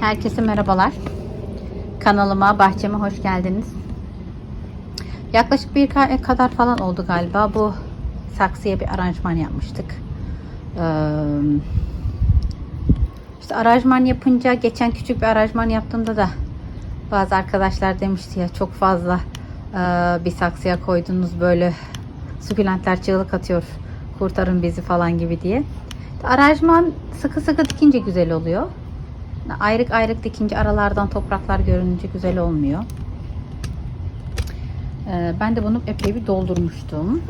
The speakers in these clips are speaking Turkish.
Herkese merhabalar. Kanalıma, bahçeme hoş geldiniz. Yaklaşık bir ka- kadar falan oldu galiba. Bu saksıya bir aranjman yapmıştık. Ee, işte aranjman yapınca, geçen küçük bir aranjman yaptığımda da bazı arkadaşlar demişti ya çok fazla e, bir saksıya koydunuz böyle sukulentler çığlık atıyor kurtarın bizi falan gibi diye. Aranjman sıkı sıkı dikince güzel oluyor. Ayrık ayrık dikince aralardan topraklar görününce güzel olmuyor. Ee, ben de bunu epey bir doldurmuştum.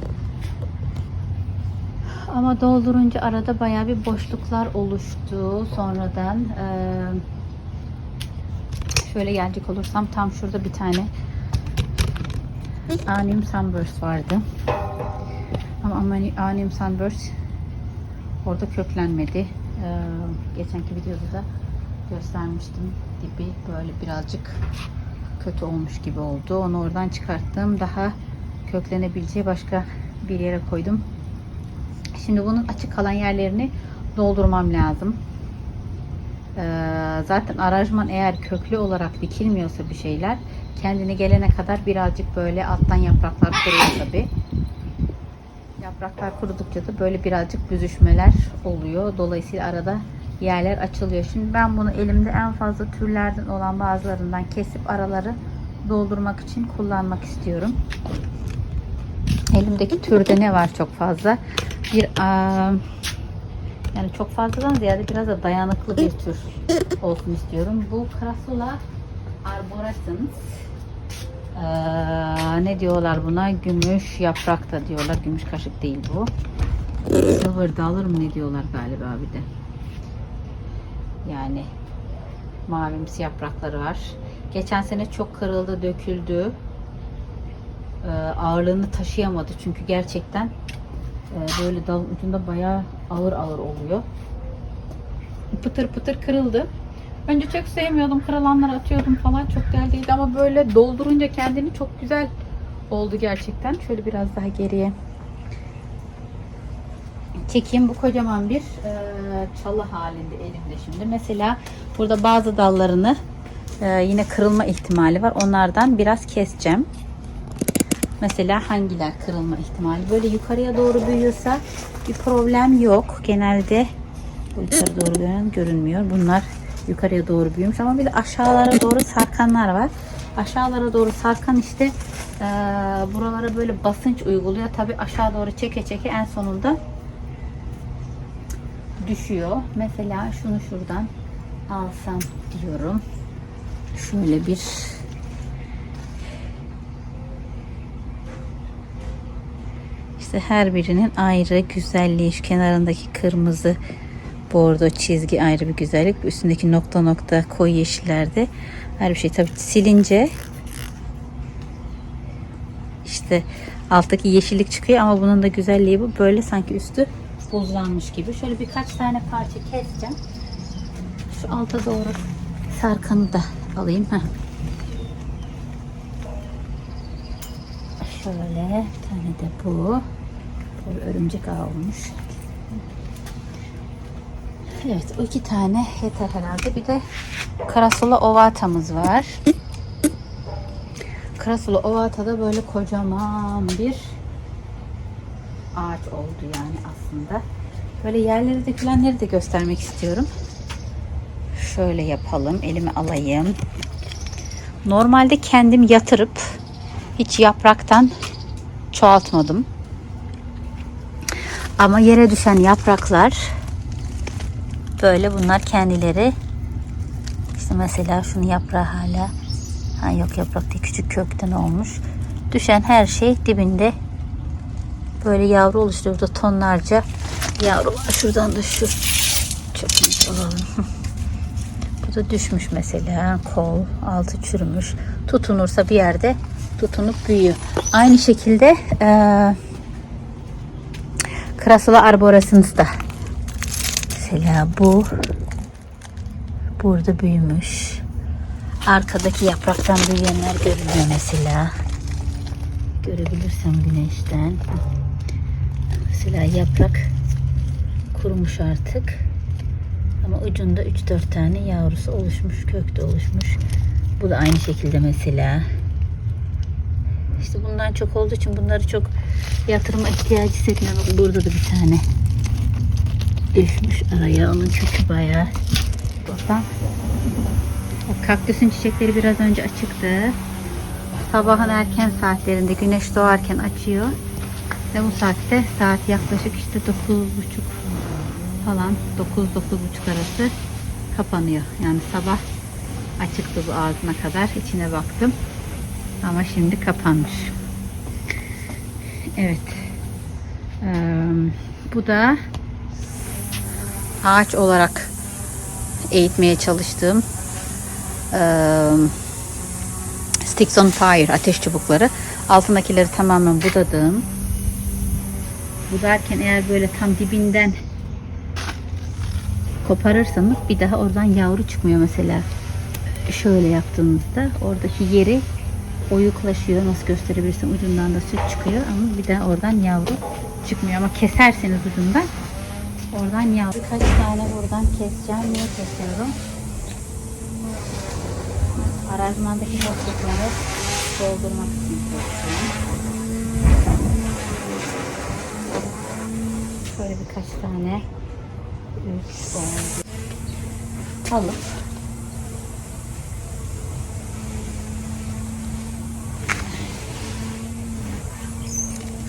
Ama doldurunca arada baya bir boşluklar oluştu. Sonradan ee, şöyle gelecek olursam tam şurada bir tane Anim Sunburst vardı. Ama Anim Sunburst orada köklenmedi. Ee, geçenki videoda da göstermiştim. Dibi böyle birazcık kötü olmuş gibi oldu. Onu oradan çıkarttım. Daha köklenebileceği başka bir yere koydum. Şimdi bunun açık kalan yerlerini doldurmam lazım. Ee, zaten aranjman eğer köklü olarak dikilmiyorsa bir şeyler kendine gelene kadar birazcık böyle alttan yapraklar kuruyor tabi. Yapraklar kurudukça da böyle birazcık büzüşmeler oluyor. Dolayısıyla arada yerler açılıyor. Şimdi ben bunu elimde en fazla türlerden olan bazılarından kesip araları doldurmak için kullanmak istiyorum. Elimdeki türde ne var çok fazla? Bir yani çok fazladan ziyade biraz da dayanıklı bir tür olsun istiyorum. Bu Crassula arborescens. Ee, ne diyorlar buna? Gümüş yaprak da diyorlar. Gümüş kaşık değil bu. Silver dollar mı ne diyorlar galiba bir de. Yani mavimsi yaprakları var. Geçen sene çok kırıldı, döküldü. Ee, ağırlığını taşıyamadı çünkü gerçekten e, böyle dalın ucunda bayağı ağır ağır oluyor. Pıtır pıtır kırıldı. Önce çok sevmiyordum. Kırılanları atıyordum falan. Çok geldiydi ama böyle doldurunca kendini çok güzel oldu gerçekten. Şöyle biraz daha geriye çekeyim. Bu kocaman bir e, çalı halinde elimde şimdi. Mesela burada bazı dallarını e, yine kırılma ihtimali var. Onlardan biraz keseceğim. Mesela hangiler kırılma ihtimali? Böyle yukarıya doğru büyüyorsa bir problem yok. Genelde yukarı doğru görün, görünmüyor. Bunlar yukarıya doğru büyümüş ama bir de aşağılara doğru sarkanlar var. Aşağılara doğru sarkan işte e, buralara böyle basınç uyguluyor. Tabi aşağı doğru çeke çeke en sonunda düşüyor. Mesela şunu şuradan alsam diyorum. Şöyle bir işte her birinin ayrı güzelliği şu kenarındaki kırmızı bordo çizgi ayrı bir güzellik. Üstündeki nokta nokta koyu yeşillerde her bir şey tabii silince işte alttaki yeşillik çıkıyor ama bunun da güzelliği bu. Böyle sanki üstü buzlanmış gibi. Şöyle birkaç tane parça keseceğim. Şu alta doğru sarkanı da alayım. Heh. Şöyle bir tane de bu. Böyle örümcek ağı olmuş. Evet o iki tane yeter herhalde. Bir de Karasula ovatamız var. Karasula ovatada böyle kocaman bir ağaç oldu yani aslında. Böyle yerleri dökülenleri de göstermek istiyorum. Şöyle yapalım. Elime alayım. Normalde kendim yatırıp hiç yapraktan çoğaltmadım. Ama yere düşen yapraklar böyle bunlar kendileri işte mesela şunu yaprağı hala ha yok yaprak değil küçük kökten olmuş. Düşen her şey dibinde böyle yavru oluşturuyor. Burada tonlarca yavru var. Şuradan da şu çöpümüzü alalım. Bu da düşmüş mesela. Kol altı çürümüş. Tutunursa bir yerde tutunup büyüyor. Aynı şekilde eee Krasula arborescens da mesela bu burada büyümüş. Arkadaki yapraktan büyüyenler görünüyor mesela. Görebilirsem güneşten. Mesela yaprak kurumuş artık. Ama ucunda 3-4 tane yavrusu oluşmuş, kökte oluşmuş. Bu da aynı şekilde mesela. İşte bundan çok olduğu için bunları çok yatırıma ihtiyacı hissetmiyorum. Burada da bir tane düşmüş araya. Onun kökü bayağı. Buradan. O kaktüsün çiçekleri biraz önce açıktı. Sabahın erken saatlerinde güneş doğarken açıyor. Ve bu saatte saat yaklaşık işte 9.30 falan 9-9.30 arası kapanıyor. Yani sabah açıktı bu ağzına kadar. içine baktım. Ama şimdi kapanmış. Evet. Ee, bu da ağaç olarak eğitmeye çalıştığım ee, Sticks on Fire ateş çubukları. Altındakileri tamamen budadım. Budarken eğer böyle tam dibinden koparırsanız bir daha oradan yavru çıkmıyor mesela. Şöyle yaptığınızda oradaki yeri oyuklaşıyor. Nasıl gösterebilirsem ucundan da süt çıkıyor ama bir daha oradan yavru çıkmıyor. Ama keserseniz ucundan oradan yavru. Birkaç tane buradan keseceğim. Niye kesiyorum? Arazimandaki boşlukları doldurmak için kesiyorum. Şöyle birkaç tane. Alıp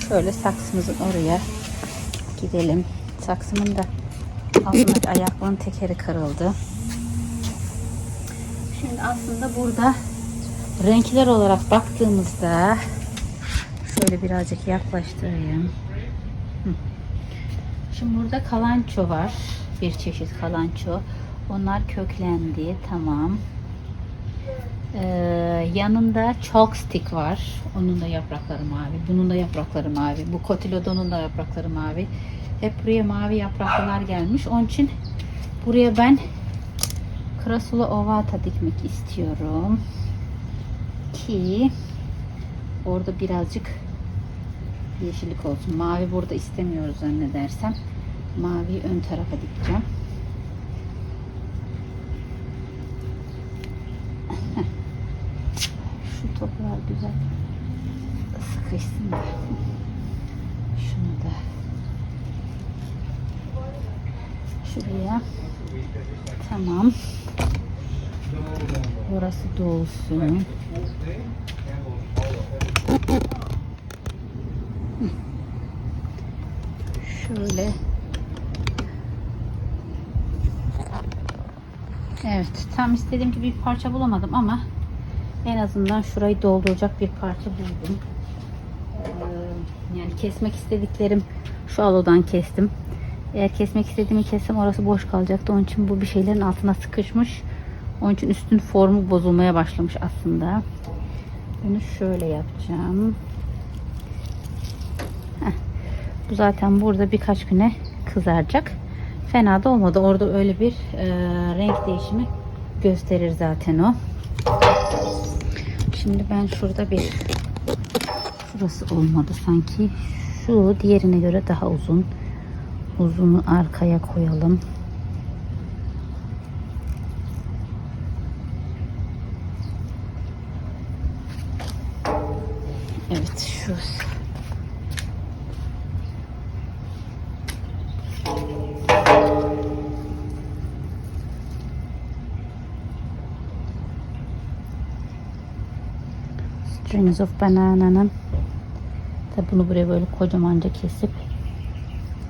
şöyle saksımızın oraya gidelim. Saksımın da altındaki ayaklarının tekeri kırıldı. Şimdi aslında burada renkler olarak baktığımızda şöyle birazcık yaklaştırayım. Şimdi burada kalanço var. Bir çeşit kalanço. Onlar köklendi. Tamam. Ee, yanında chalk stick var. Onun da yaprakları mavi. Bunun da yaprakları mavi. Bu kotilodonun da yaprakları mavi. Hep buraya mavi yapraklar gelmiş. Onun için buraya ben Krasula ovata dikmek istiyorum. Ki orada birazcık yeşillik olsun. Mavi burada istemiyoruz zannedersem. Maviyi ön tarafa dikeceğim. Şu toplar güzel sıkışsın da. Şunu da şuraya. Tamam. Burası dolsun. Şöyle. Evet, tam istediğim gibi bir parça bulamadım ama en azından şurayı dolduracak bir parça buldum. Ee, yani kesmek istediklerim şu alodan kestim. Eğer kesmek istediğimi kessem orası boş kalacaktı. Onun için bu bir şeylerin altına sıkışmış. Onun için üstün formu bozulmaya başlamış aslında. Bunu şöyle yapacağım. Heh. Bu zaten burada birkaç güne kızaracak. Fena da olmadı. Orada öyle bir e, renk değişimi gösterir zaten o. Şimdi ben şurada bir şurası olmadı sanki. Şu diğerine göre daha uzun. Uzunu arkaya koyalım. Evet şu Strings of Banana'nın. Tabi bunu buraya böyle kocamanca kesip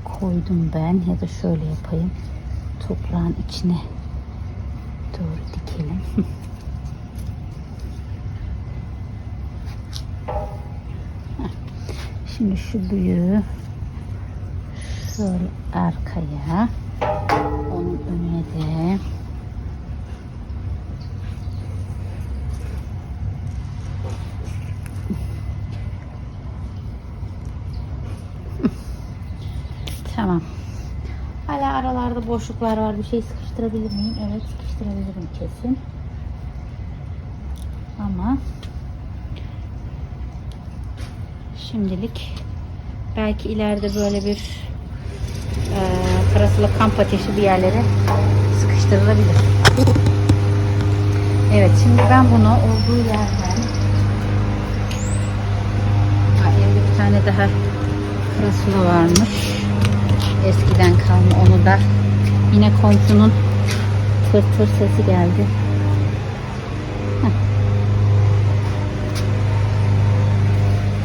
koydum ben. Ya da şöyle yapayım. Toprağın içine doğru dikelim. Şimdi şu büyüğü şöyle arkaya onun önüne de Tamam. Hala aralarda boşluklar var. Bir şey sıkıştırabilir miyim? Evet sıkıştırabilirim kesin. Ama şimdilik belki ileride böyle bir e, parasıyla kamp ateşi bir yerlere sıkıştırılabilir. Evet şimdi ben bunu olduğu yerden Ha, evde bir tane daha krasula varmış. Eskiden kalma onu da yine komşunun tır tır sesi geldi. Heh.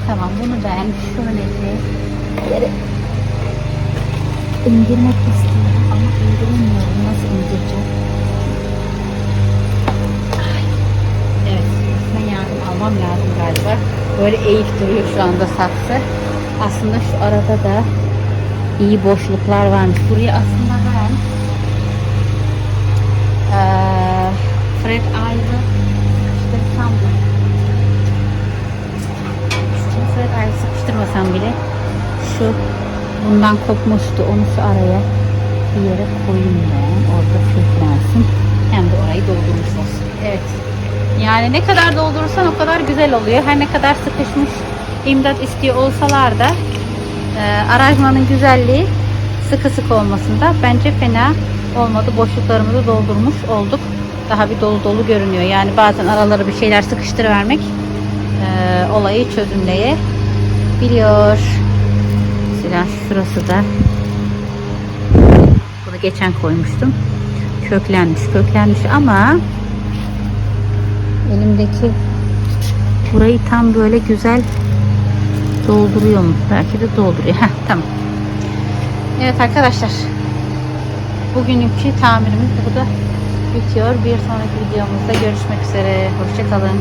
Tamam bunu ben şöylece yere indirmek istiyorum ama indiremiyorum. Nasıl indireceğim? Ay. Evet, ben yardım almam lazım galiba. Böyle eğik duruyor şu anda saksı. Aslında şu arada da iyi boşluklar varmış. Buraya aslında ben eee Fred Ayrı sıkıştırsam da Fred Ayrı sıkıştırmasam bile şu bundan kopmuştu. Onu şu araya bir yere koyayım ben. Orada köklensin. Hem de orayı doldurmuş olsun. Evet. Yani ne kadar doldurursan o kadar güzel oluyor. Her ne kadar sıkışmış imdat istiyor olsalar da e, aranjmanın güzelliği sıkı sıkı olmasında bence fena olmadı. Boşluklarımızı doldurmuş olduk. Daha bir dolu dolu görünüyor. Yani bazen araları bir şeyler sıkıştırıvermek e, olayı çözümleyebiliyor. Mesela şurası da bunu geçen koymuştum. Köklenmiş, köklenmiş ama elimdeki burayı tam böyle güzel dolduruyor mu? Belki de dolduruyor. Heh, tamam. Evet arkadaşlar. Bugünkü tamirimiz burada bitiyor. Bir sonraki videomuzda görüşmek üzere. Hoşçakalın.